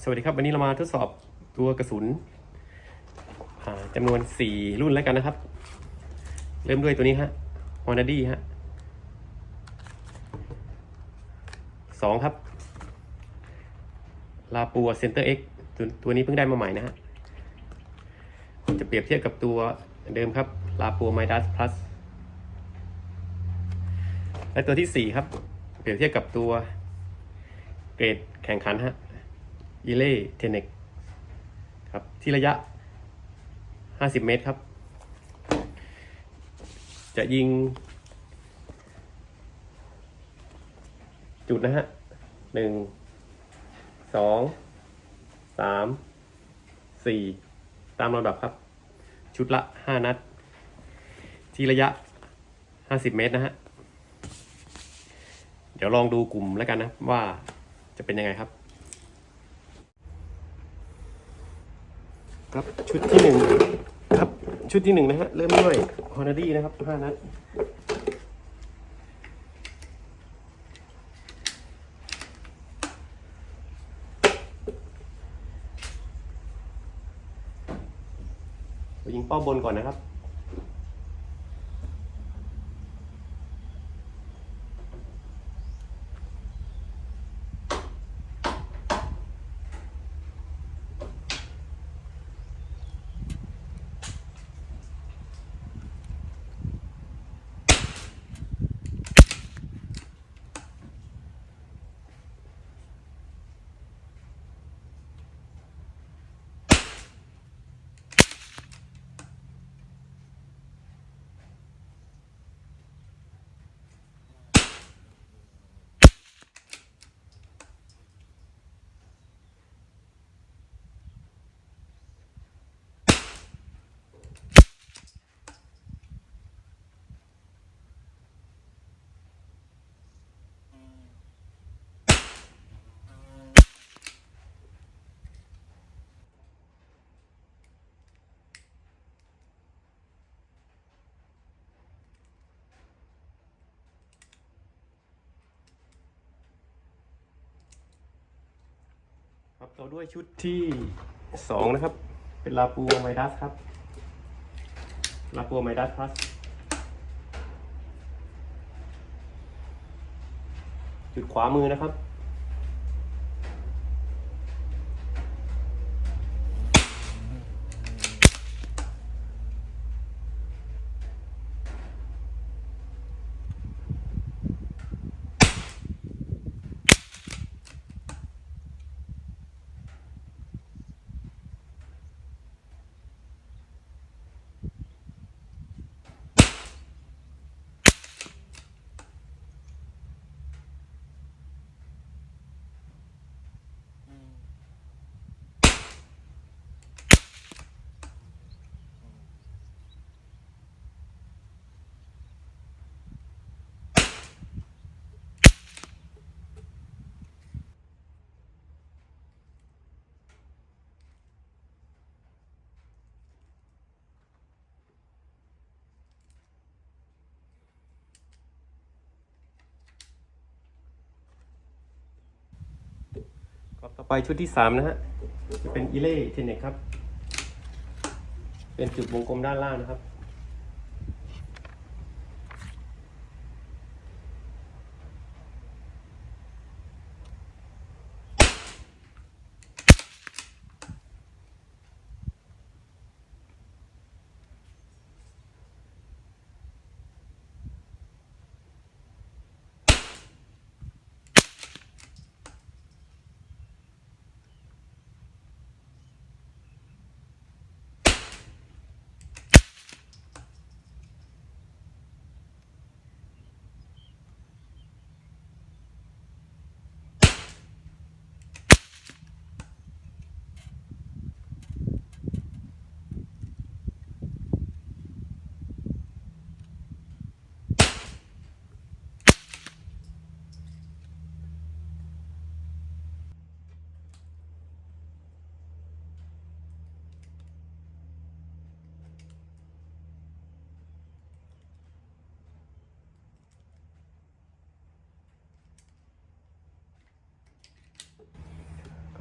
สวัสดีครับ วันนี้เรามาทดสอบตัวกระสุนจำนวน 4 รุ่นแล้วกันนะครับ เริ่มด้วยตัวนี้ฮะ h o n a d y ฮะสองครับลาปัวเซนเตอร์ X ตัวตัวนี้เพิ่งได้มาใหม่นะฮะจะเปรียบเทียบกับตัวเดิมครับลาปัวไมดัสพลัสและตัวที่ 4 ครับ เปรียบเทียบกับตัวเกรดแข่งขันฮะ อีเล่เทเนกครับที่ระยะ 50 เมตรครับ จะยิง จุดนะฮะหนึ่งสองสามสี่ตามลำดับครับ ชุดละห้านัด ที่ระยะ 50 เมตรนะฮะ เดี๋ยวลองดูกลุ่มแล้วกันนะว่าจะเป็นยังไงครับ ครับชุดที่หนึ่งครับชุดที่หนึ่งนะฮะเริ่มด้วยฮอนาดี้นะครับห้านัดยิงเป้าบนก่อนนะครับ ต่อด้วยชุดที่สองนะครับ เป็นลาปูไมดัสครับ ลาปูไมดัสพลัสจุดขวามือนะครับ ครับต่อไปชุดที่สามนะฮะจะเป็นอีเล่เทนเน็ตครับ เป็นจุดวงกลมด้านล่างนะครับ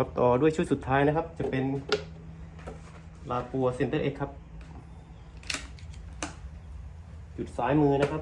ครับต่อด้วยชุดสุดท้ายนะครับ จะเป็นลาปัวเซนเตอร์เอ็กครับ จุดซ้ายมือนะครับ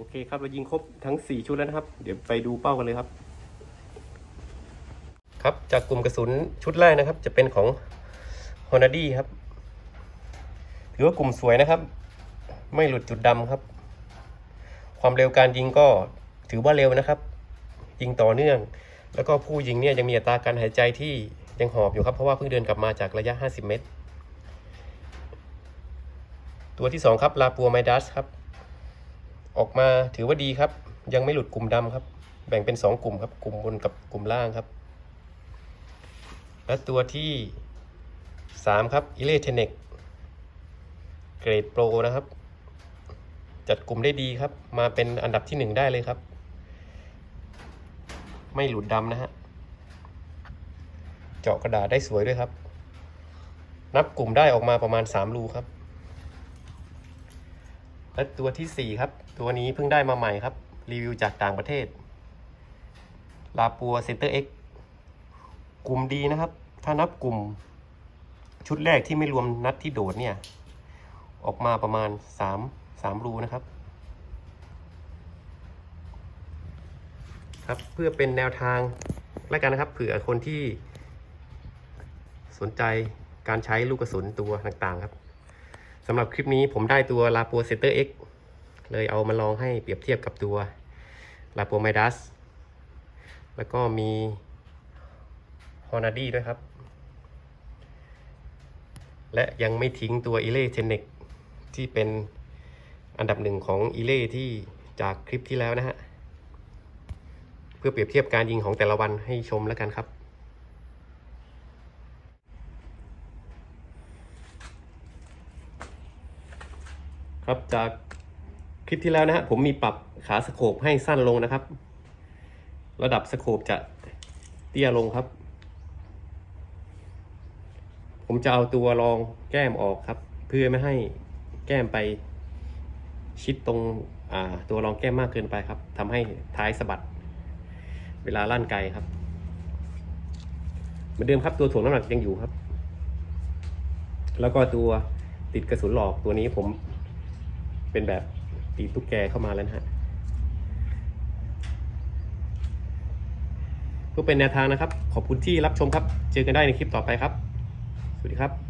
โอเคครับ เรายิงครบทั้ง 4 ชุดแล้วนะครับ เดี๋ยวไปดูเป้ากันเลยครับ ครับจากกลุ่มกระสุนชุดแรกนะครับ จะเป็นของ h o n a d i ครับ ถือว่ากลุ่มสวยนะครับ ไม่หลุดจุดดำครับ ความเร็วการยิงก็ถือว่าเร็วนะครับ ยิงต่อเนื่อง แล้วก็ผู้ยิงเนี่ยยังมีอัตราการหายใจที่ยังหอบอยู่ครับ เพราะว่าเพิ่งเดินกลับมาจากระยะ 50 เมตร ตัวที่ 2 ครับลาปัวไมดัสครับ ออกมาถือว่าดีครับ ยังไม่หลุดกลุ่มดำครับ แบ่งเป็น 2 กลุ่มครับ กลุ่มบนกับกลุ่มล่างครับ และตัวที่ 3 ครับอิเลเทเนกเกรดโปรนะครับ จัดกลุ่มได้ดีครับ มาเป็นอันดับที่ 1 ได้เลยครับ ไม่หลุดดำนะฮะเจาะกระดาษได้สวยด้วยครับ นับกลุ่มได้ออกมาประมาณ 3 รูครับ และตัวที่ 4 ครับ ตัวนี้เพิ่งได้มาใหม่ครับ รีวิวจากต่างประเทศ ลาปัวเซนเตอร์เอ็กกลุ่มดีนะครับ ถ้านับกลุ่ม ชุดแรกที่ไม่รวมนัดที่โดดเนี่ย ออกมาประมาณ 3 3 รูนะครับ ครับเพื่อเป็นแนวทางแล้วกันนะครับเผื่อคนที่สนใจการใช้ลูกกระสุนตัวต่างๆครับำหรับคลิปนี้ผมได้ตัว l a p o Center X เลยเอามาลองให้เปรียบเทียบกับตัว l a p o Midas แล้วก็มี h o n a d i ด้วยครับ และยังไม่ทิ้งตัว e l e t e n e c ที่เป็นอันดับหนึ่งของ e l e ที่จากคลิปที่แล้วนะฮะ เพื่อเปรียบเทียบการยิงของแต่ละวันให้ชมแล้วกันครับ ครับจากคลิปที่แล้วนะฮะผมมีปรับขาสโคปให้สั้นลงนะครับ ระดับสโคปจะเตี้ยลงครับ ผมจะเอาตัวรองแก้มออกครับ เพื่อไม่ให้แก้มไปชิดตรงตัวรองแก้มมากเกินไปครับทำให้ท้ายสะบัด เวลาลั่นไกลครับ เหมือนเดิมครับตัวถ่วงน้ำหนักยังอยู่ครับ แล้วก็ตัวติดกระสุนหลอกตัวนี้ผม เป็นแบบตีตุ๊กแกเข้ามาแล้วนะฮะเพื่อเป็นแนวทางนะครับ ขอบคุณที่รับชมครับ เจอกันได้ในคลิปต่อไปครับ สวัสดีครับ